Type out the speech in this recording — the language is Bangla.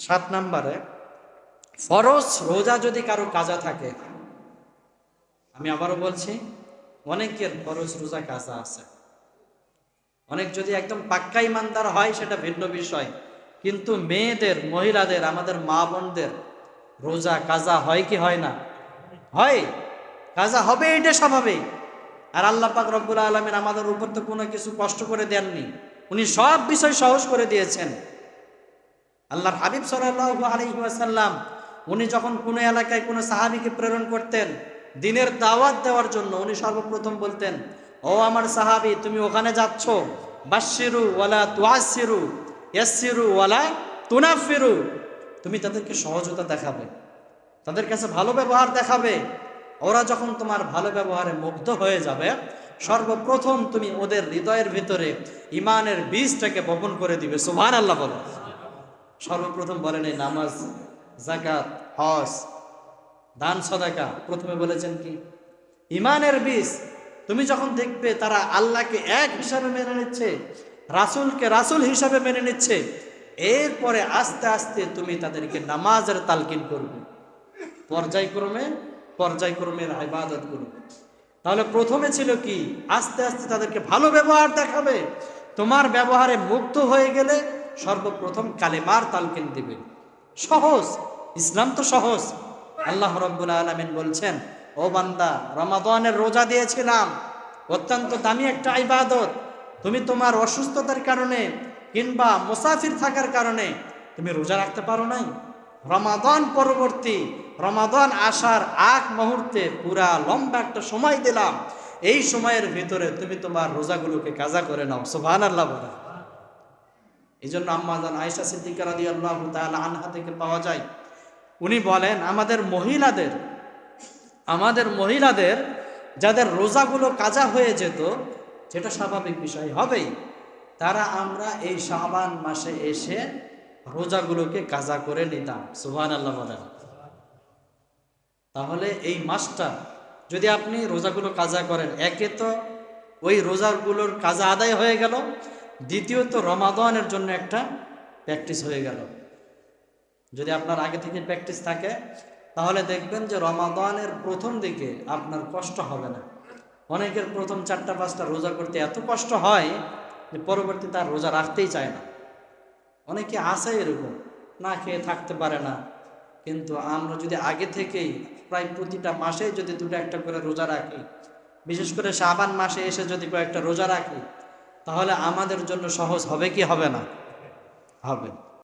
সাত নাম্বারে, ফরজ রোজা যদি কারও কাজা থাকে, আমি আবারও বলছি, অনেকের ফরজ রোজা কাজা আছে। অনেক যদি একদম পাক্কা ইমানদার হয়, সেটা ভিন্ন বিষয়। কিন্তু মেয়েদের, মহিলাদের, আমাদের মা বোনদের রোজা কাজা হয় কি হয় না? হয়। কাজা হবে, এটা স্বাভাবিক। আর আল্লাহ পাক রব্বুল আলমের আমাদের উপর তো কোনো কিছু কষ্ট করে দেননি। উনি সব বিষয় সহজ করে দিয়েছেন। আল্লাহর হাবিব সাল্লাহ আলহিহাসাল্লাম উনি যখন কোনো এলাকায় কোনো সাহাবিকে প্রেরণ করতেন, দিনের দাওয়াত দেওয়ার জন্য উনি সর্বপ্রথম বলতেন, ও আমার সাহাবি, তুমি ওখানে যাচ্ছ? বাসিরু ওয়ালা তুয়াসিরু ইয়াসিরু ওয়ালা তুনাফিরু তুমি তাদেরকে সহজতা দেখাবে, তাদের কাছে ভালো ব্যবহার দেখাবে। ওরা যখন তোমার ভালো ব্যবহারে মুগ্ধ হয়ে যাবে, সর্বপ্রথম তুমি ওদের হৃদয়ের ভিতরে ইমানের বীজটাকে বপন করে দিবে। সুভান আল্লাহ বলো। সর্বপ্রথম বলেন এই নামাজ জাকাত হজ, দান, সদাকা। প্রথমে বলেছেন কি? ইমানের বীজ, তুমি যখন দেখবে তারা আল্লাহকে এক হিসাবে মেনে নিচ্ছে, রাসুলকে রাসুল হিসাবে মেনে নিচ্ছে, এরপরে আস্তে আস্তে তুমি তাদেরকে নামাজের তালকিন করবে। পর্যায়ক্রমে পর্যায়ক্রমের ইবাদত করবে। তাহলে প্রথমে ছিল কি? আস্তে আস্তে তাদেরকে ভালো ব্যবহার দেখাবে। তোমার ব্যবহারে মুগ্ধ হয়ে গেলে সর্বপ্রথম কালেমার তালকিন দিবে। সহজ, ইসলাম তো সহজ। আল্লাহ রব্বুল আলমিন বলছেন, ও বান্দা, রমাদানের রোজা দিয়েছিলাম। অত্যন্ত দামি একটা ইবাদত। তুমি তোমার অসুস্থতার কারণে কিংবা মুসাফির থাকার কারণে তুমি রোজা রাখতে পারো নাই। রমাদান পরবর্তী, রমাদান আসার আগ মুহূর্তে পুরা লম্বা একটা সময় দিলাম। এই সময়ের ভিতরে তুমি তোমার রোজাগুলোকে কাজা করে নাও। সুবহান আল্লাহ বলে। এই জন্য আম্মাজান আয়সা সিদ্দিকা রাদি আল্লাহ আনহা থেকে পাওয়া যায়। উনি বলেন, আমাদের মহিলাদের আমাদের মহিলাদের যাদের রোজাগুলো কাজা হয়ে যেত যেটা স্বাভাবিক বিষয় হবেই। তারা আমরা এই শাবান মাসে এসে রোজাগুলোকে কাজা করে নিতাম। সুহান আল্লাহ বলেন। তাহলে এই মাসটা যদি আপনি রোজাগুলো কাজা করেন, একে তো ওই রোজাগুলোর কাজা আদায় হয়ে গেল দ্বিতীয়ত রমাদানের জন্য একটা প্র্যাকটিস হয়ে গেল। যদি আপনার আগে থেকে প্র্যাকটিস থাকে, তাহলে দেখবেন যে রমাদানের প্রথম দিকে আপনার কষ্ট হবে না। অনেকের প্রথম চারটা, পাঁচটা রোজা করতে এত কষ্ট হয় যে পরবর্তী তার রোজা রাখতেই চায় না। অনেকে আসে এরকম, না খেয়ে থাকতে পারে না। কিন্তু আমরা যদি আগে থেকেই প্রায় প্রতিটা মাসে যদি দুটো একটা করে রোজা রাখি, বিশেষ করে শাবান মাসে এসে যদি কয়েকটা রোজা রাখি তাহলে আমাদের জন্য সহজ হবে কি হবে না? হবে।